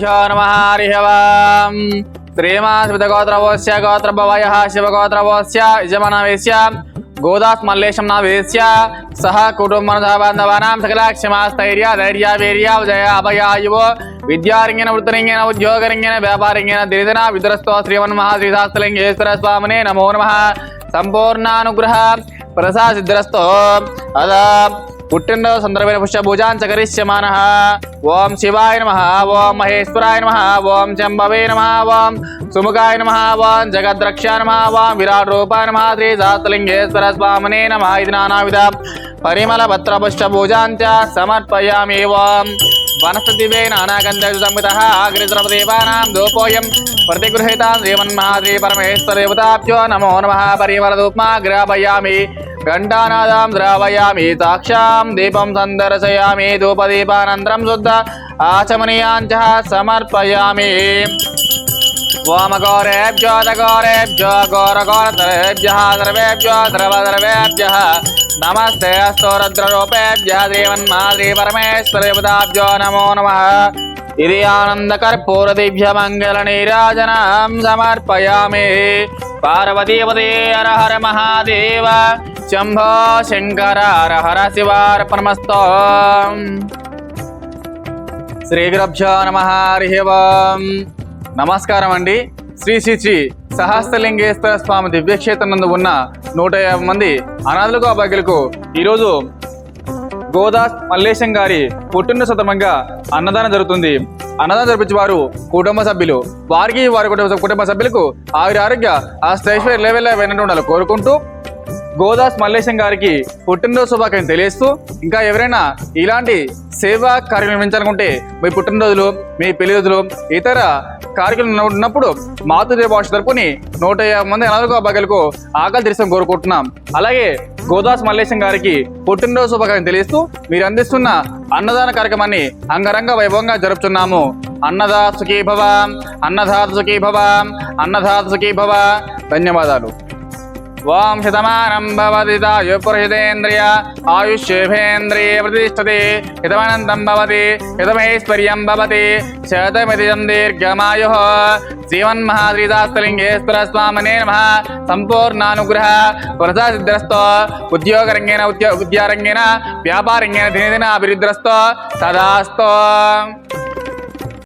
శ్రీగురుభ్యో నమ హరి ఓం శ్రీమాస్మితగోత్రవోస్య గోత్రభవయ శివగోత్రవోస్య యజమానవేశ్య గోదాస్ మల్లేశం నావేశ్య సహ కుటుంబబాంధవానాం సకలాక్షమాస్థైర్య ధైర్య వీర్య జయ అభయాయువో విద్యారంగిన వృత్తిరంగిన ఉద్యోగరంగిన వ్యాపారంగిన దిరిదన విదురస్తో శ్రీమన్మహాశ్రీశాస్త్రలింగేశ్వర స్వామినే నమో నమ సంపూర్ణానుగ్రహ ప్రసాద సిద్ధిరస్తో అదా పుట్టినరోజు సందర్భమైన పుష్పభుజాన్ చకరిష్యమాన ఓం శివాయ నమ ఓం మహేశ్వరాయ నమ ఓం శంభవే నమ ఓం సుముఖాయ నమ ఓం జగద్రక్షా నమ ఓం విరాట్ రూపాయ నమ శ్రీ శాస్త్రలింగేశ్వర స్వామినే నమ ఇది నానావిధ. పరిమళ పత్ర పుష్పభూజాంచ సమర్పయామి ఓం. వనస్పతివే నానాగంధయుతమిత అగ్రిద్రవదేవానాం దూపోయం. ప్రతిగృహీతాం శ్రీమన్మహాశ్రీ పరమేశ్వరదేవతాభ్యో నమో నమ పరిమళధూప్మా గ్రాపయామి घण्टानादां द्रावयामि साक्षां दीपं सन्दर्शयामि धूपदीपानन्तरं शुद्ध आचमनीयाञ्च समर्पयामि। सर्वेभ्यो नमस्ते नमो नमः। इति आनन्दकर्पूरदिभ्यमङ्गलनीराजनां समर्पयामि। పార్వతీపదే హర హర మహాదేవ. శంభో శంకర హర హర శివార్పణమస్త. శ్రీ గురభ్యో నమ హరివం నమస్కారం అండి. శ్రీ శ్రీ శ్రీ సహస్రలింగేశ్వర స్వామి దివ్యక్షేత్రం నందు ఉన్న నూట యాభై మంది అనాథులకు అభాగ్యులకు ఈరోజు గోదాస్ మల్లేశం గారి పుట్టిన సందర్భంగా అన్నదానం జరుగుతుంది. అన్నదానం జరిపించే వారు కుటుంబ సభ్యులు. వారికి వారి కుటుంబ కుటుంబ సభ్యులకు ఆవిరి ఆరోగ్య ఆ స్టేషన్ లెవెల్ వెనట్టు ఉండాలి కోరుకుంటూ గోదాస్ మల్లేశం గారికి పుట్టినరోజు శుభాకాంక్షలు తెలియజేస్తూ ఇంకా ఎవరైనా ఇలాంటి సేవా కార్యక్రమం నిర్వహించాలనుకుంటే మీ పుట్టినరోజులు మీ పెళ్ళి రోజులు ఇతర కార్యక్రమాలు ఉన్నప్పుడు మాతృదేవ భాష తరపుని నూట యాభై మంది అనాథకు అబ్బాయిలకు ఆకలి తీర్చడం కోరుకుంటున్నాం. అలాగే గోదాస్ మల్లేశం గారికి పుట్టినరోజు శుభాకాంక్షలు తెలియస్తూ మీరు అందిస్తున్న అన్నదాన కార్యక్రమాన్ని అంగరంగ వైభవంగా జరుపుతున్నాము అన్నదా సుఖీ భవ అన్నదాత సుఖీ భవ అన్నదాత సుఖీ భవ ధన్యవాదాలు. ఓం శతమానం భవతి దాయుపురుషితేంద్రియ ఆయుష్యేభేంద్రియ ప్రతిష్టతి హితమనంతం భవతి హితమైశ్వర్యం భవతి శతమితిజం దీర్ఘమాయు శ్రీమన్మహాశ్రీదాస్తలింగేశ్వర స్వామినే నమ సంపూర్ణానుగ్రహ ప్రసాసిద్రస్తో ఉద్యోగరంగేన ఉద్యో విద్యారంగేన వ్యాపారంగేన దినదిన అభివృద్ధిరస్తో సదాస్తో